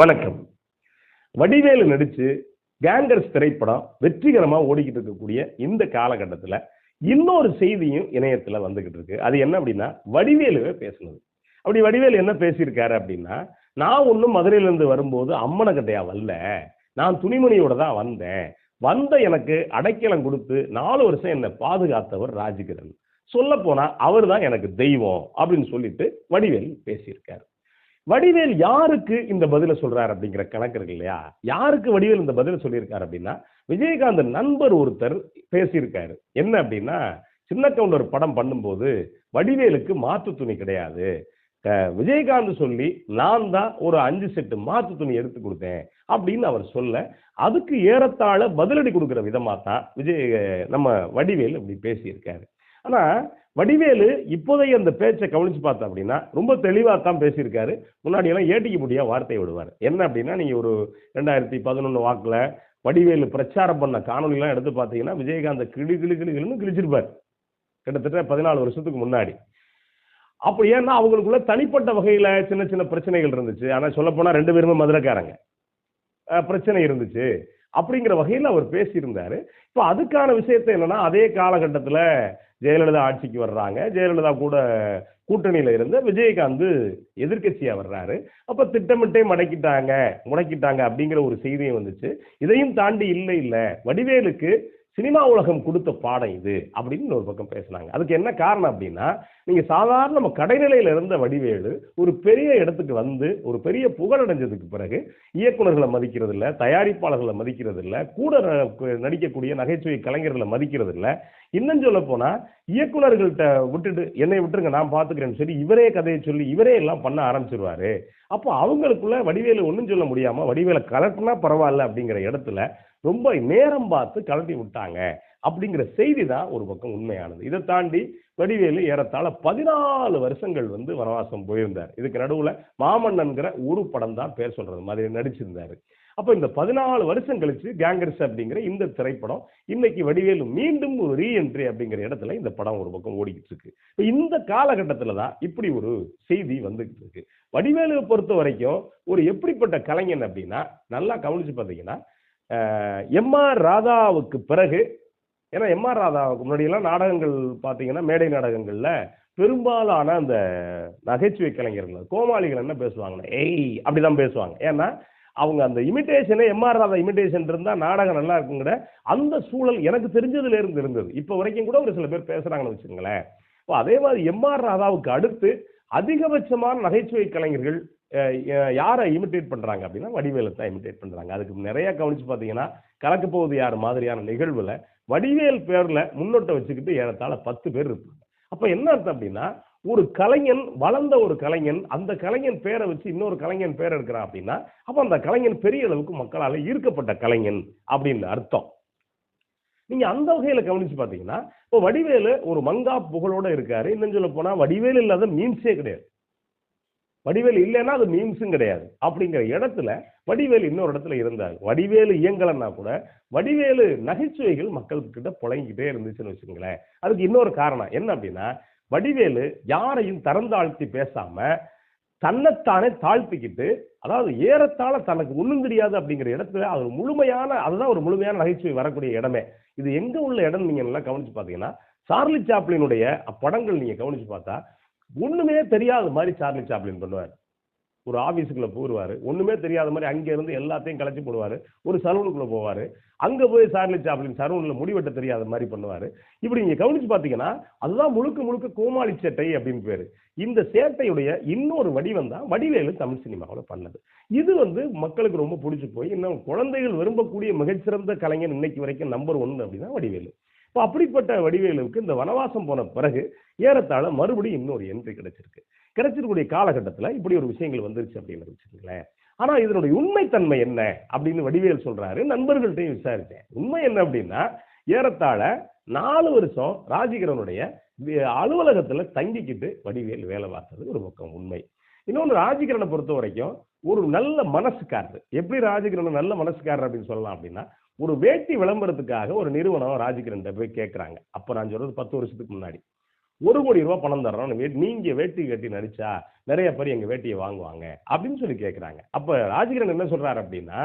வணக்கம். வடிவேலு நடிச்சு கேங்கர்ஸ் திரைப்படம் வெற்றிகரமாக ஓடிக்கிட்டு இருக்கக்கூடிய இந்த காலகட்டத்தில் இன்னொரு செய்தியும் இணையத்தில் வந்துக்கிட்டு இருக்கு. அது என்ன அப்படின்னா வடிவேலுவே பேசுனது. அப்படி வடிவேலு என்ன பேசியிருக்காரு அப்படின்னா நான் ஒன்றும் மதுரையிலேருந்து வரும்போது அம்மனக்கட்டையா வரல. நான் துணிமணியோட தான் வந்தேன். வந்த எனக்கு அடைக்கலம் கொடுத்து நாலு வருஷம் என்னை பாதுகாத்தவர் ராஜகிரண். சொல்ல போனா அவர் தான் எனக்கு தெய்வம் அப்படின்னு சொல்லிட்டு வடிவேல் பேசியிருக்காரு. வடிவேல் யாருக்கு இந்த பதில சொல்றாரு அப்படிங்கிற கணக்கு இருக்கு இல்லையா? யாருக்கு வடிவேல் இந்த பதில சொல்லியிருக்காரு அப்படின்னா விஜயகாந்த் நண்பர் ஒருத்தர் பேசியிருக்காரு. என்ன அப்படின்னா சின்ன கவுண்டர் படம் பண்ணும்போது வடிவேலுக்கு மாற்று துணி கிடையாது. விஜயகாந்த் சொல்லி நான் தான் ஒரு அஞ்சு செட்டு மாற்று துணி எடுத்து கொடுத்தேன் அப்படின்னு அவர் சொல்ல அதுக்கு ஏறத்தாழ பதிலடி கொடுக்குற விதமாக தான் விஜய் நம்ம வடிவேல் இப்படி பேசியிருக்காரு. ஆனால் வடிவேலு இப்போதைய அந்த பேச்சை கவனிச்சு பார்த்தோம் அப்படின்னா ரொம்ப தெளிவாக தான் பேசியிருக்காரு. முன்னாடி எல்லாம் ஏட்டிக்கு முடியா வார்த்தையை விடுவார். என்ன அப்படின்னா நீங்கள் ஒரு ரெண்டாயிரத்தி பதினொன்று வாக்கில் வடிவேலு பிரச்சாரம் பண்ண காணொலிலாம் எடுத்து பார்த்தீங்கன்னா விஜயகாந்த் கிளி கிளி கிளி கிளின்னு கிழிச்சிருப்பார். கிட்டத்தட்ட பதினாலு வருஷத்துக்கு முன்னாடி. அப்போ ஏன்னா அவங்களுக்குள்ள தனிப்பட்ட வகையில் சின்ன சின்ன பிரச்சனைகள் இருந்துச்சு. ஆனால் சொல்லப்போனால் ரெண்டு பேருமே மதுரைக்காரங்க. பிரச்சனை இருந்துச்சு. அப்படிங்கிற வகையில் அவர் பேசியிருந்தாரு. இப்போ அதுக்கான விஷயத்தை என்னன்னா அதே காலகட்டத்தில் ஜெயலலிதா ஆட்சிக்கு வர்றாங்க. ஜெயலலிதா கூட கூட்டணியில் இருந்து விஜயகாந்த் எதிர்கட்சியாக வர்றாரு. அப்போ திட்டமிட்டே மடக்கிட்டாங்க முடக்கிட்டாங்க அப்படிங்கிற ஒரு செய்தியும் வந்துச்சு. இதையும் தாண்டி இல்லை இல்லை வடிவேலுக்கு சினிமா உலகம் கொடுத்த பாடம் இது அப்படின்னு ஒரு பக்கம் பேசுனாங்க. அதுக்கு என்ன காரணம் அப்படின்னா நீங்க சாதாரண நம்ம கடைநிலையில இருந்த வடிவேலு ஒரு பெரிய இடத்துக்கு வந்து ஒரு பெரிய புகழடைஞ்சதுக்கு பிறகு இயக்குனர்களை மதிக்கிறது இல்லை தயாரிப்பாளர்களை மதிக்கிறது இல்லை கூட நடிக்கக்கூடிய நகைச்சுவை கலைஞர்களை மதிக்கிறது இல்லை இன்னும் சொல்ல போனா இயக்குனர்கள்ட்ட விட்டுட்டு என்னை விட்டுருங்க நான் பாத்துக்கிறேன்னு சொல்லி இவரே கதையை சொல்லி இவரே எல்லாம் பண்ண ஆரம்பிச்சிருவாரு. அப்போ அவங்களுக்குள்ள வடிவேலு ஒன்றும் சொல்ல முடியாம வடிவேலை கலட்டினா பரவாயில்ல அப்படிங்கிற இடத்துல ரொம்ப நேரம் பார்த்து கலட்டி விட்டாங்க அப்படிங்கிற செய்தி தான் ஒரு பக்கம் உண்மையானது. இதை தாண்டி வடிவேலு ஏறத்தாழ பதினாலு வருஷங்கள் வந்து வனவாசம் போயிருந்தார். இதுக்கு நடுவுல மாமன்னன்கிற ஒரு படம் தான் பேர் சொல்றது மாதிரி நடிச்சிருந்தாரு. அப்போ இந்த பதினாலு வருஷம் கழிச்சு கேங்கர்ஸ் அப்படிங்கிற இந்த திரைப்படம் இன்னைக்கு வடிவேலு மீண்டும் ஒரு ரீஎன்ட்ரி அப்படிங்கிற இடத்துல இந்த படம் ஒரு பக்கம் ஓடிக்கிட்டு இருக்கு. இப்போ இந்த காலகட்டத்தில் தான் இப்படி ஒரு செய்தி வந்துகிட்டு இருக்கு. வடிவேலுவை பொறுத்த வரைக்கும் ஒரு எப்படிப்பட்ட கலைஞன் அப்படின்னா நல்லா கவனிச்சு பார்த்தீங்கன்னா எம்ஆர் ராதாவுக்கு பிறகு ஏன்னா எம்ஆர் ராதாவுக்கு முன்னாடியெல்லாம் நாடகங்கள் பார்த்தீங்கன்னா மேடை நாடகங்களில் பெரும்பாலான அந்த நகைச்சுவை கலைஞர்கள் கோமாளிகள் என்ன பேசுவாங்கன்னா ஏய் அப்படிதான் பேசுவாங்க. ஏன்னா அவங்க அந்த இமிட்டேஷனே எம்ஆர் ராதா இமிடேஷன் இருந்தால் நாடகம் நல்லா இருக்குங்கிற அந்த சூழல் எனக்கு தெரிஞ்சதுல இருந்து இருந்தது. இப்போ வரைக்கும் கூட ஒரு சில பேர் பேசுறாங்கன்னு வச்சுங்களேன் இப்போ அதே மாதிரி எம்ஆர் ராதாவுக்கு அடுத்து அதிகபட்சமான நகைச்சுவை கலைஞர்கள் யாரை இமிட்டேட் பண்ணுறாங்க அப்படின்னா வடிவேலை தான் இமிட்டேட் பண்ணுறாங்க அதுக்கு நிறைய கவனிச்சு பார்த்தீங்கன்னா கலக்க போகுது யார் மாதிரியான நிகழ்வில் வடிவேல் பேரில் முன்னோட்டை வச்சுக்கிட்டு ஏறத்தாழ பத்து பேர் இருப்பாங்க. அப்போ என்ன அர்த்தம் அப்படின்னா ஒரு கலைஞன் வளர்ந்த ஒரு கலைஞன் அந்த கலைஞன் பேரை வச்சு இன்னொரு கலைஞன் பேர் எடுக்கிறான் அப்படின்னா அப்ப அந்த கலைஞன் பெரிய அளவுக்கு மக்களால ஈர்க்கப்பட்ட கலைஞன் அப்படின்னு அர்த்தம். நீங்க அந்த வகையில கவனிச்சு பாத்தீங்கன்னா இப்போ வடிவேலு ஒரு மங்கா புகழோட இருக்காரு. இன்னும் சொல்ல போனா வடிவேலு இல்லாத மீம்ஸே கிடையாது. வடிவேலு இல்லைன்னா அது மீம்ஸும் கிடையாது. அப்படிங்கிற இடத்துல வடிவேலு இன்னொரு இடத்துல இருந்தார். வடிவேலு இயங்கலைன்னா கூட வடிவேலு நகைச்சுவைகள் மக்கள்கிட்ட புழங்கிக்கிட்டே இருந்துச்சுன்னு வச்சுங்களேன் அதுக்கு இன்னொரு காரணம். என்ன அப்படின்னா வடிவேலு யாரையும் தரந்தாழ்த்தி பேசாம தன்னைத்தானே தாழ்த்திக்கிட்டு அதாவது ஏறத்தாழ தனக்கு ஒன்றும் தெரியாது அப்படிங்கிற இடத்துல அது முழுமையான அதுதான் ஒரு முழுமையான நகைச்சுவை வரக்கூடிய இடமே. இது எங்க உள்ள இடம் நீங்க நல்லா கவனிச்சு பார்த்தீங்கன்னா சார்லி சாப்ளினுடைய அப்படங்கள் நீங்க கவனிச்சு பார்த்தா ஒண்ணுமே தெரியாத மாதிரி சார்லி சாப்ளின் பண்ணுவார். ஒரு ஆஃபீஸுக்குள்ளே போடுவார் ஒன்றுமே தெரியாத மாதிரி அங்கே இருந்து எல்லாத்தையும் கலைச்சி போடுவார். ஒரு சலூனுக்குள்ளே போவார். அங்கே போய் சார்லி சாப்ளின் சலூன்ல முடிவெட்ட தெரியாத மாதிரி பண்ணுவார். இப்படி நீங்கள் கவனிச்சு பார்த்தீங்கன்னா அதுதான் முழுக்க முழுக்க கோமாளி சேட்டை அப்படின்னு பேர். இந்த சேட்டையுடைய இன்னொரு வடிவம் தான் வடிவேலு தமிழ் சினிமாவில் பண்ணது. இது வந்து மக்களுக்கு ரொம்ப பிடிச்சி போய் இன்னும் குழந்தைகள் விரும்பக்கூடிய மிகச்சிறந்த கலைஞன் இன்னைக்கு வரைக்கும் நம்பர் ஒன்று அப்படின்னா வடிவேலு. இப்போ அப்படிப்பட்ட வடிவேலுவுக்கு இந்த வனவாசம் போன பிறகு ஏறத்தாழ மறுபடியும் இன்னொரு என்ட்ரி கிடைச்சிருக்கு. கிடைச்சிருக்கூடிய காலகட்டத்தில் இப்படி ஒரு விஷயங்கள் வந்துருச்சு அப்படின்னு வச்சுக்கோங்களேன். ஆனால் இதனுடைய உண்மைத்தன்மை என்ன அப்படின்னு வடிவேல் சொல்கிறாரு நண்பர்கள்ட்டையும் விசாரித்தேன். உண்மை என்ன அப்படின்னா ஏறத்தாழ நாலு வருஷம் ராஜகிரனுடைய அலுவலகத்தில் தங்கிக்கிட்டு வடிவேல் வேலை பார்த்தது ஒரு பக்கம் உண்மை. இன்னொன்று ராஜகிரனை பொறுத்த வரைக்கும் ஒரு நல்ல மனசுக்காரர். எப்படி ராஜகிரன் நல்ல மனசுக்காரர் அப்படின்னு சொல்லலாம் அப்படின்னா ஒரு வேட்டி விளம்பரத்துக்காக ஒரு நிறுவனம் ராஜகிரன் போய் கேட்குறாங்க அப்போ நான் சொல்றது பத்து வருஷத்துக்கு முன்னாடி. ஒரு கோடி ரூபா பணம் தர்றோம். நீங்க வேட்டி கட்டி நடிச்சா நிறைய பேர் எங்க வேட்டியை வாங்குவாங்க அப்படின்னு சொல்லி கேட்குறாங்க அப்போ ராஜகிரண் என்ன சொல்றாரு அப்படின்னா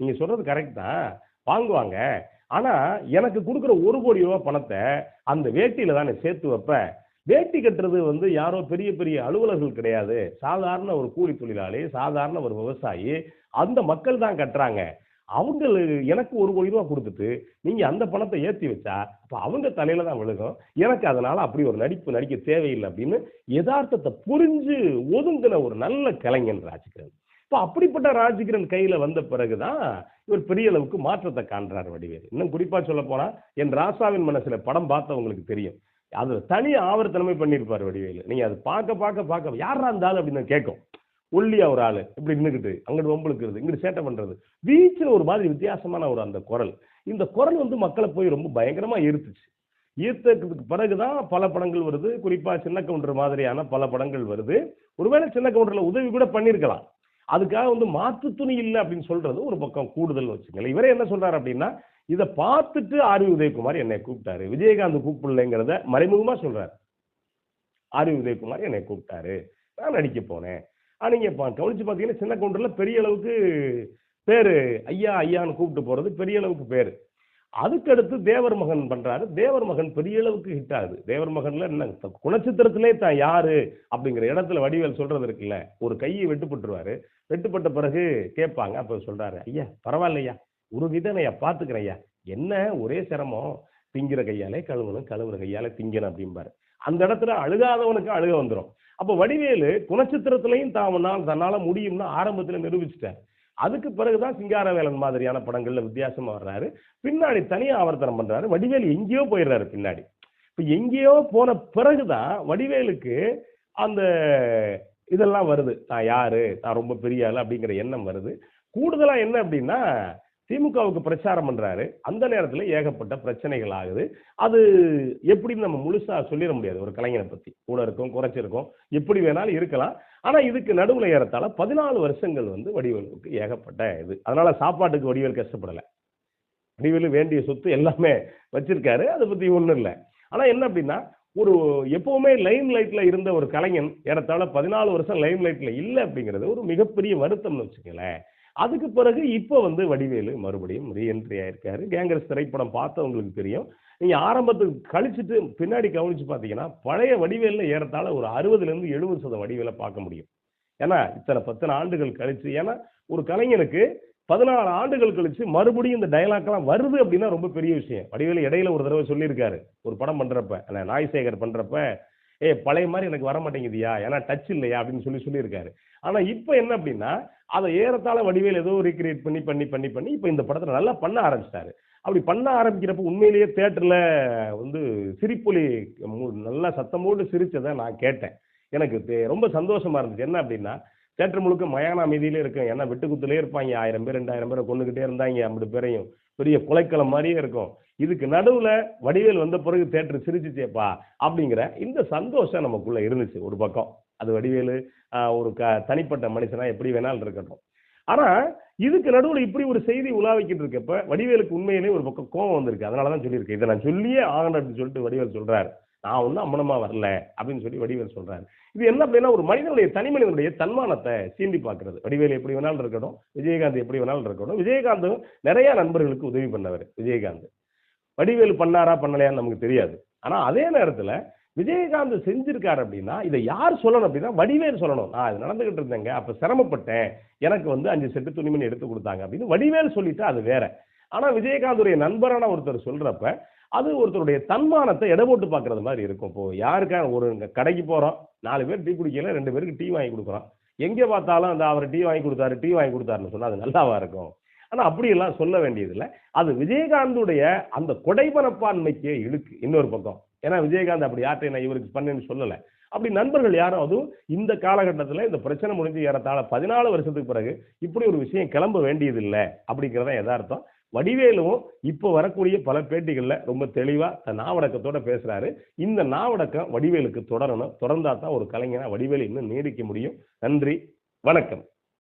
நீங்க சொல்றது கரெக்ட் தான். வாங்குவாங்க. ஆனா எனக்கு கொடுக்குற ஒரு கோடி ரூபா பணத்தை அந்த வேட்டியில தானே சேர்த்து வைப்பேன் வேட்டி கட்டுறது வந்து யாரோ பெரிய பெரிய அலுவலர்கள் கிடையாது. சாதாரண ஒரு கூலி தொழிலாளி சாதாரண ஒரு விவசாயி அந்த மக்கள் தான் கட்டுறாங்க. அவங்க எனக்கு ஒரு கோடி ரூபா கொடுத்துட்டு நீங்கள் அந்த பணத்தை ஏற்றி வச்சா அப்போ அவங்க தலையில தான் விழுகும். எனக்கு அதனால் அப்படி ஒரு நடிப்பு நடிக்க தேவையில்லை அப்படின்னு யதார்த்தத்தை புரிஞ்சு ஒதுங்கின ஒரு நல்ல கலைஞன் ராஜகிரண். இப்போ அப்படிப்பட்ட ராஜகிரண் கையில் வந்த பிறகு தான் இவர் பெரிய அளவுக்கு மாற்றத்தை காண்றார் வடிவேலு. இன்னும் குறிப்பாக சொல்ல போனால் என் ராசாவின் மனசில் படம் பார்த்தவங்களுக்கு தெரியும். அது தனி ஆவர்த்தனமே பண்ணியிருப்பார் வடிவேலு. நீங்கள் அது பார்க்க பார்க்க பார்க்க யாரா இருந்தாலும் அப்படின்னு கேட்கும். ஒல்லியா ஒரு ஆளு. இப்படி நின்றுக்கிட்டு அங்கிட்டு வம்புழுக்கிறது இங்கிட்டு சேட்டை பண்றது. வீச்சில் ஒரு மாதிரி வித்தியாசமான ஒரு அந்த குரல். இந்த குரல் வந்து மக்களை போய் ரொம்ப பயங்கரமா ஈர்த்துச்சு. ஈர்த்ததுக்கு பிறகுதான் பல படங்கள் வருது. குறிப்பா சின்ன கவுண்டர் மாதிரியான பல படங்கள் வருது. ஒருவேளை சின்ன கவுண்டர்ல உதவி கூட பண்ணியிருக்கலாம் அதுக்காக வந்து மாற்று துணி இல்லை அப்படின்னு சொல்றது ஒரு பக்கம் கூடுதல் வச்சுங்களேன் இவரே என்ன சொல்றாரு அப்படின்னா இதை பார்த்துட்டு ஆர்வி உதயகுமார் என்னை கூப்பிட்டாரு. விஜயகாந்த் கூப்பிடலைங்கிறத மறைமுகமா சொல்றாரு. ஆர்வி உதயகுமார் என்னை கூப்பிட்டாரு. நான் நடிக்க போனேன். ஆனால் நீங்கள் பா- கவனிச்சு பார்த்தீங்கன்னா சின்ன கவுண்டரில் பெரிய அளவுக்கு பேர். ஐயா ஐயான்னு கூப்பிட்டு போகிறது பெரிய அளவுக்கு பேர். அதுக்கடுத்து தேவர் மகன் பண்ணுறாரு தேவர் மகன் பெரிய அளவுக்கு ஹிட் ஆகுது. தேவர் மகனில் என்ன குணச்சித்திரத்திலே தான் யார் அப்படிங்கிற இடத்துல வடிவேல் சொல்கிறது இருக்குல்ல ஒரு கையை வெட்டுப்பட்டுருவாரு வெட்டுப்பட்ட பிறகு கேட்பாங்க. அப்போ சொல்கிறாரு ஐயா பரவாயில்லையா? உறுதிதான் ஐயா பார்த்துக்கிறேன் ஐயா என்ன ஒரே சிரமம்? திங்கிற கையாலே கழுவணும் கழுவுற கையாலே திங்கணும் அப்படிம்பாரு. அந்த இடத்துல அழுகாதவனுக்கு அழுக வந்துடும் அப்போ வடிவேலு குணச்சித்திரத்திலையும் தான் தன்னால் முடியும்னு ஆரம்பத்தில் நிரூபிச்சிட்டார். அதுக்கு பிறகுதான் சிங்காரவேலன் மாதிரியான படங்கள்ல வித்தியாசமா வர்றாரு. பின்னாடி தனியா ஆவர்த்தனம் பண்றாரு. வடிவேலு எங்கேயோ போயிடுறாரு பின்னாடி. இப்போ எங்கேயோ போன பிறகுதான் வடிவேலுக்கு அந்த இதெல்லாம் வருது. நான் யாரு? நான் ரொம்ப பெரிய ஆளு அப்படிங்கிற எண்ணம் வருது. கூடுதலா என்ன அப்படின்னா திமுகவுக்கு பிரச்சாரம் பண்றாரு. அந்த நேரத்துல ஏகப்பட்ட பிரச்சனைகள் ஆகுது. அது எப்படின்னு நம்ம முழுசா சொல்லிட முடியாது. ஒரு கலைஞரை பத்தி. கூட இருக்கும் குறைச்சிருக்கும். எப்படி வேணாலும் இருக்கலாம். ஆனா இதுக்கு நடுவுல ஏறத்தால பதினாலு வருஷங்கள் வந்து வடிவேலுக்கு ஏகப்பட்ட இது. அதனால சாப்பாட்டுக்கு வடிவேல் கஷ்டப்படல. வடிவேலு வேண்டிய சொத்து எல்லாமே வச்சிருக்காரு. அதை பத்தி ஒண்ணும் இல்லை. ஆனா என்ன அப்படின்னா ஒரு எப்பவுமே லைம் லைட்ல இருந்த ஒரு கலைஞன் ஏறத்தாழ பதினாலு வருஷம் லைம் லைட்ல இல்லை அப்படிங்கிறது ஒரு மிகப்பெரிய வருத்தம்னு வச்சுக்கங்களேன். அதுக்கு பிறகு இப்போ வந்து வடிவேலு மறுபடியும் ரீஎன்ட்ரி ஆயிருக்காரு. கேங்கர்ஸ் திரைப்படம் பார்த்தவங்களுக்கு தெரியும். நீங்க ஆரம்பத்துக்கு கழிச்சுட்டு பின்னாடி கவனிச்சு பார்த்தீங்கன்னா பழைய வடிவேலில் ஏறத்தாழ ஒரு அறுபதுலேருந்து எழுபது சதம் வடிவேலை பார்க்க முடியும். ஏன்னா இத்தனை பத்தனை ஆண்டுகள் கழிச்சு ஏன்னா ஒரு கலைஞனுக்கு பதினாலு ஆண்டுகள் கழிச்சு மறுபடியும் இந்த டயலாக்லாம் வருது அப்படின்னா ரொம்ப பெரிய விஷயம். வடிவேலு இடையில ஒரு தடவை சொல்லியிருக்காரு. ஒரு படம் பண்றப்ப நாய்சேகர் பண்றப்ப ஏ பழைய மாதிரி எனக்கு வர மாட்டேங்குதுயா ஏன்னா டச் இல்லையா? அப்படின்னு சொல்லி சொல்லியிருக்காரு. ஆனால் இப்போ என்ன அப்படின்னா அதை ஏறத்தாழ வடிவேல் ஏதோ ரீக்ரியேட் பண்ணி பண்ணி பண்ணி பண்ணி இப்போ இந்த படத்தில் நல்லா பண்ண ஆரம்பிச்சிட்டாரு. அப்படி பண்ண ஆரம்பிக்கிறப்ப உண்மையிலேயே தேட்டரில் வந்து சிரிப்பொலி நல்லா சத்தமோடு சிரித்ததை நான் கேட்டேன். எனக்கு ரொம்ப சந்தோஷமாக இருந்துச்சு. என்ன அப்படின்னா தேட்டர் முழுக்க மயான அமைதியிலே இருக்கும் ஏன்னா வெட்டுக்குத்துலேயே இருப்பாங்க. ஆயிரம் பேர் ரெண்டாயிரம் பேரை கொண்டுகிட்டே இருந்தாங்க ஐம்பது பேரையும். பெரிய கொலைக்களம் மாதிரியே இருக்கும். இதுக்கு நடுவில் வடிவேல் வந்த பிறகு தேட்டர் சிரிச்சுச்சேப்பா அப்படிங்கிற இந்த சந்தோஷம் நமக்குள்ளே இருந்துச்சு ஒரு பக்கம். அது வடிவேலு ஒரு க தனிப்பட்ட மனுஷனா எப்படி வேணாலும் இருக்கட்டும். ஆனால் இதுக்கு நடுவில் இப்படி ஒரு செய்தி உலாவிக்கிட்டு இருக்கப்ப வடிவேலுக்கு உண்மையிலேயே ஒரு பக்கம் கோவம் வந்திருக்கு. அதனால தான் சொல்லியிருக்கேன். இதை நான் சொல்லியே ஆகணும் அப்படின்னு சொல்லிட்டு வடிவேல் சொல்கிறாரு நான் ஒன்றும் அம்மனமா வரல அப்படின்னு சொல்லி வடிவேல் சொல்றாரு. இது என்ன அப்படின்னா ஒரு மனிதனுடைய தனி மனிதனுடைய தன்மானத்தை சீண்டி பார்க்கறது. வடிவேல் எப்படி வேணாலும் இருக்கட்டும் விஜயகாந்த் எப்படி வேணாலும் இருக்கட்டும். விஜயகாந்தும் நிறைய நண்பர்களுக்கு உதவி பண்ணவர் விஜயகாந்த். வடிவேலு பண்ணாரா பண்ணலையான்னு நமக்கு தெரியாது. ஆனா அதே நேரத்துல விஜயகாந்த் செஞ்சிருக்காரு அப்படின்னா இதை யார் சொல்லணும் அப்படின்னா வடிவேல் சொல்லணும். நான் இது நடந்துகிட்டு இருந்தேங்க அப்ப சிரமப்பட்டேன். எனக்கு வந்து அஞ்சு செட்டு துணிமணி எடுத்து கொடுத்தாங்க அப்படின்னு வடிவேல் சொல்லிட்டு அது வேற. ஆனா விஜயகாந்துடைய நண்பரான ஒருத்தர் சொல்றப்ப அது ஒருத்தருடைய தன்மானத்தை எடை போட்டு பார்க்கறது மாதிரி இருக்கும். இப்போ யாருக்கா ஒரு கடைக்கு போகிறோம் நாலு பேர் டீ குடிக்கல ரெண்டு பேருக்கு டீ வாங்கி கொடுக்குறோம். எங்கே பார்த்தாலும் அந்த அவர் டீ வாங்கி கொடுத்தாரு டீ வாங்கி கொடுத்தாருன்னு சொன்னால் அது நல்லாவா இருக்கும்? ஆனால் அப்படியெல்லாம் சொல்ல வேண்டியதில்லை. அது விஜயகாந்துடைய அந்த கொடைமனப்பான்மைக்கே இழுக்கு இன்னொரு பக்கம். ஏன்னா விஜயகாந்த் அப்படி யார்கிட்ட நான் இவருக்கு பண்ணேன்னு சொல்லலை. அப்படி நண்பர்கள் யாரும் அதுவும் இந்த காலகட்டத்தில் இந்த பிரச்சனை முடிஞ்சு ஏறத்தாழ பதினாலு வருஷத்துக்கு பிறகு இப்படி ஒரு விஷயம் கிளம்ப வேண்டியதில்லை அப்படிங்கிறதான் எதார்த்தம் வடிவேலுவும் இப்போ வரக்கூடிய பல பேட்டிகள்ல ரொம்ப தெளிவா தன் நாவடக்கத்தோட பேசுறாரு. இந்த நாவடக்கம் வடிவேலுக்கு தொடரணும். தொடர்ந்தா தான் ஒரு கலைஞனாக வடிவேலு இன்னும் நீடிக்க முடியும். நன்றி. வணக்கம்.